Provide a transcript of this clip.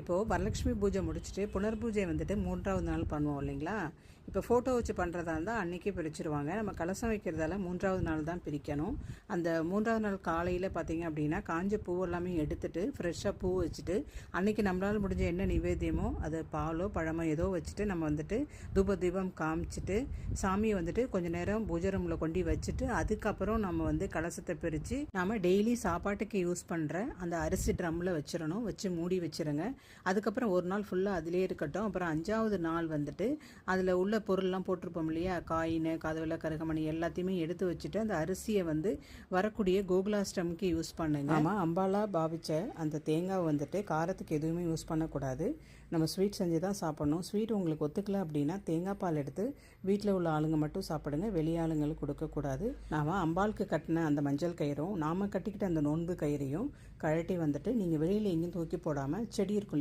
இப்போது வரலட்சுமி பூஜை முடிச்சுட்டு புனர்பூஜை வந்துட்டு மூன்றாவது நாள் பண்ணுவோம் இல்லைங்களா? இப்போ ஃபோட்டோ வச்சு பண்ணுறதா இருந்தால் அன்றைக்கே பிரிச்சிருவாங்க. நம்ம கலசம் வைக்கிறதால மூன்றாவது நாள் தான் பிரிக்கணும். அந்த மூன்றாவது நாள் காலையில் பார்த்தீங்க அப்படின்னா காஞ்ச பூ எல்லாமே எடுத்துட்டு ஃப்ரெஷ்ஷாக பூ வச்சுட்டு அன்றைக்கி நம்மளால் முடிஞ்ச என்ன நிவேத்தியமோ அது பாலோ பழமோ ஏதோ வச்சுட்டு நம்ம வந்துட்டு தூப தீபம் காமிச்சிட்டு சாமியை வந்துட்டு கொஞ்சம் நேரம் பூஜை ரூமில் கொண்டு வச்சுட்டு அதுக்கப்புறம் நம்ம வந்து கலசத்தை பிரித்து நாம் டெய்லி சாப்பாட்டுக்கு யூஸ் பண்ணுற அந்த அரிசி ட்ரம்மில் வச்சிடணும். வச்சு மூடி வச்சுருங்க. அதுக்கப்புறம் ஒரு நாள் ஃபுல்லாக அதிலே இருக்கட்டும். அப்புறம் அஞ்சாவது நாள் வந்துட்டு அதில் உள்ள பொருள்லாம் போட்டிருப்போம் இல்லையா? காயின் கதவுல கருகமணி எல்லாத்தையுமே எடுத்து வச்சுட்டு அந்த அரிசியை வந்து வரக்கூடிய கோகுலாஷ்டமிக்கு யூஸ் பண்ணுங்க. ஆமாம் அம்பாலா பாவிச்ச அந்த தேங்காய் வந்துட்டு காரத்துக்கு எதுவுமே யூஸ் பண்ணக்கூடாது. நம்ம ஸ்வீட் செஞ்சு தான் சாப்பிடணும். ஸ்வீட் உங்களுக்கு ஒத்துக்கல அப்படின்னா தேங்காய் பால் எடுத்து வீட்டில் உள்ள ஆளுங்க மட்டும் சாப்பிடுங்க. வெளியாளுங்களுக்கு கொடுக்கக்கூடாது. நாம அம்பாளுக்கு கட்டின அந்த மஞ்சள் கயிறும் நாம கட்டிக்கிட்ட அந்த நோன்பு கயிறையும் கழட்டி வந்துட்டு நீங்கள் வெளியில் எங்கேயும் தூக்கி போடாமல் செடி இருக்கும்